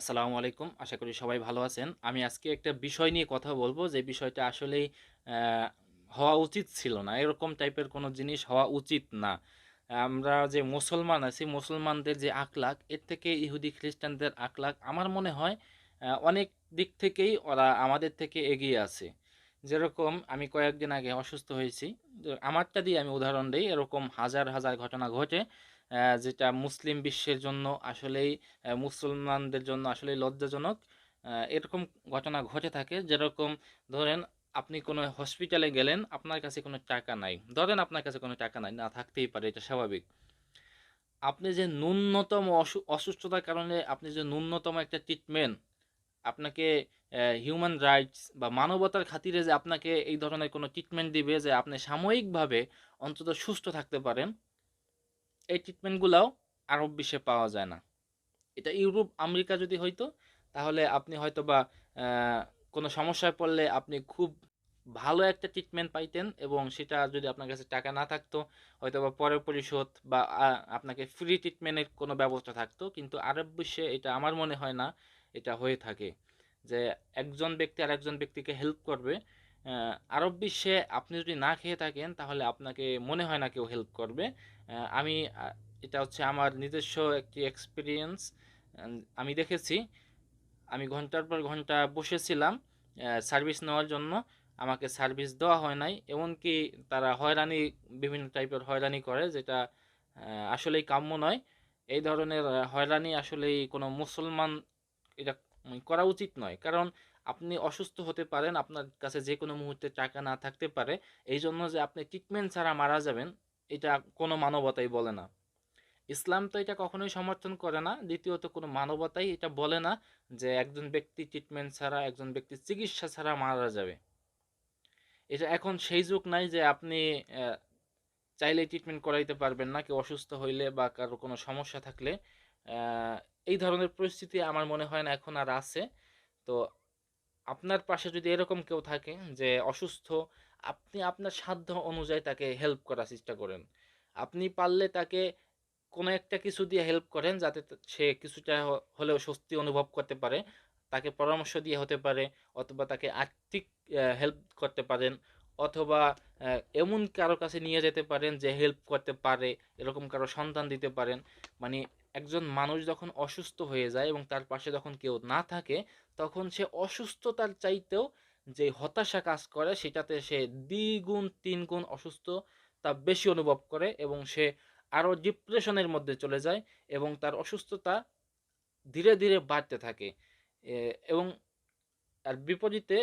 আসসালামু আলাইকুম। আশা করি সবাই ভালো আছেন। আমি আজকে একটা বিষয় নিয়ে কথা বলব। যে বিষয়টা আসলেই হওয়া উচিত ছিল না। এরকম টাইপের কোনো জিনিস হওয়া উচিত না। আমরা যে মুসলমান আছি, মুসলমানদের যে আকলাক এর থেকে ইহুদি খ্রিস্টানদের আকলাক আমার মনে হয় অনেক দিক থেকেই ওরা আমাদের থেকে এগিয়ে আছে। যেরকম আমি কয়েকদিন আগে অসুস্থ হয়েছি আমারটা দিয়ে আমি উদাহরণ দিই, এরকম হাজার হাজার ঘটনা ঘটে যেটা মুসলিম বিশ্বের জন্য আসলেই মুসলমানদের জন্য আসলেই লজ্জাজনক। এরকম ঘটনা ঘটে থাকে, যেরকম ধরেন আপনি কোনো হসপিটালে গেলেন, আপনার কাছে কোনো টাকা নাই। ধরেন আপনার কাছে কোনো টাকা নাই, না থাকতেই পারে, এটা স্বাভাবিক। আপনি যে ন্যূনতম অসু- অসুস্থতার কারণে আপনি যে ন্যূনতম একটা ট্রিটমেন্ট আপনাকে হিউম্যান রাইটস বা মানবতার খাতিরে যে আপনাকে এই ধরনের কোনো ট্রিটমেন্ট দিবে, যে আপনি সাময়িকভাবে অন্তত সুস্থ থাকতে পারেন, এই ট্রিটমেন্টগুলোও আরব বিশ্বে পাওয়া যায় না। এটা ইউরোপ, আমেরিকা যদি হইতো, তাহলে আপনি হয়তো বা কোনো সমস্যায় পড়লে আপনি খুব ভালো একটা ট্রিটমেন্ট পাইতেন এবং সেটা যদি আপনার কাছে টাকা না থাকতো হয়তো বা পরে পরিশোধ বা আপনাকে ফ্রি ট্রিটমেন্টের কোনো ব্যবস্থা থাকতো। কিন্তু আরব বিশ্বে এটা আমার মনে হয় না এটা হয়ে থাকে। যে একজন ব্যক্তি আর একজন ব্যক্তিকে হেল্প করবে আরব বিশ্বে আপনি যদি না খেয়ে থাকেন, তাহলে আপনাকে মনে হয় না কেউ হেল্প করবে। আমি এটা হচ্ছে আমার নিজস্ব একটি এক্সপিরিয়েন্স আমি দেখেছি। আমি ঘণ্টার পর ঘণ্টা বসেছিলাম সার্ভিস নেওয়ার জন্য। আমাকে সার্ভিস দেওয়া হয় নাই, এমনকি তারা হয়রানি, বিভিন্ন টাইপের হয়রানি করে, যেটা আসলেই কাম্য নয়। এই ধরনের হয়রানি আসলেই কোনো মুসলমান, এটা করা উচিত নয়। কারণ আপনি অসুস্থ হতে পারেন, আপনার কাছে যে কোনো মুহূর্তে টাকা না থাকতে পারে। এই জন্য যে আপনি ট্রিটমেন্ট ছাড়া মারা যাবেন, এটা কোনো মানবতাই বলে না। ইসলাম তো এটা কখনোই সমর্থন করে না। দ্বিতীয়ত কোনো মানবতাই এটা বলে না যে একজন ব্যক্তি ট্রিটমেন্ট ছাড়া, একজন ব্যক্তি চিকিৎসা ছাড়া মারা যাবে। এটা এখন সেই যুগ নাই যে আপনি চাইলে ট্রিটমেন্ট করাইতে পারবেন না। কেউ অসুস্থ হইলে বা কারও কোনো সমস্যা থাকলে এই ধরনের পরিস্থিতি আমার মনে হয় না এখন আর আছে। তো আপনার পাশে যদি এরকম কেউ থাকে যে অসুস্থ, আপনি আপনার সাধ্য অনুযায়ী তাকে হেল্প করার চেষ্টা করেন। আপনি পারলে তাকে কোনো একটা কিছু দিয়ে হেল্প করেন যাতে সে কিছুটা হলেও স্বস্তি অনুভব করতে পারে। তাকে পরামর্শ দিয়ে হতে পারে অথবা তাকে আর্থিক হেল্প করতে পারেন। অথবা এমন কারও কাছে নিয়ে যেতে পারেন যে হেল্প করতে পারে, এরকম কারও সন্তান দিতে পারেন। মানে একজন মানুষ যখন অসুস্থ হয়ে যায় এবং তার পাশে যখন কেউ না থাকে, তখন সে অসুস্থতার চাইতেও যে হতাশা কাজ করে, সেটাতে সে দ্বিগুণ, তিনগুণ অসুস্থ তা বেশি অনুভব করে এবং সে আরও ডিপ্রেশনের মধ্যে চলে যায় এবং তার অসুস্থতা ধীরে ধীরে বাড়তে থাকে। এবং আর বিপরীতে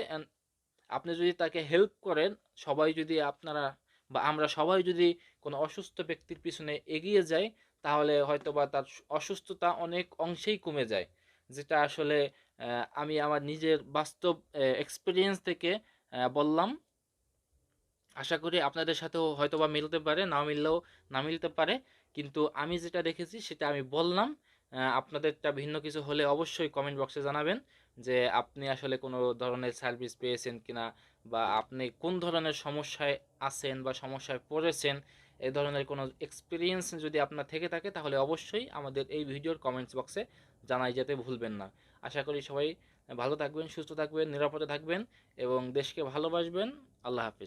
আপনি যদি তাকে হেল্প করেন, সবাই যদি আপনারা বা আমরা সবাই যদি কোনো অসুস্থ ব্যক্তির পিছনে এগিয়ে যাই, তাহলে হয়তো বা তার অসুস্থতা অনেক অংশেই কমে যায়। যেটা আসলে আমি আমার নিজের বাস্তব এক্সপিরিয়েন্স থেকে বললাম। আশা করি আপনাদের সাথেও হয়তো বা মিলতে পারে, না মিললেও, না মিলতে পারে। কিন্তু আমি যেটা দেখেছি, সেটা আমি বললাম। আপনাদেরটা ভিন্ন কিছু হলে অবশ্যই কমেন্ট বক্সে জানাবেন যে আপনি আসলে কোনো ধরনের সার্ভিস পেয়েছেন কিনা বা আপনি কোন ধরনের সমস্যায় আছেন বা সমস্যায় পড়েছেন এই ধরনের কোনো এক্সপিরিয়েন্স যদি আপনার থেকে থাকে তাহলে অবশ্যই আমাদের এই ভিডিওর কমেন্টস বক্সে জানাই যেতে ভুলবেন না। আশা করি সবাই ভালো থাকবেন, সুস্থ থাকবেন, নিরাপদে থাকবেন এবং দেশকে ভালোবাসবেন। আল্লাহ হাফিজ।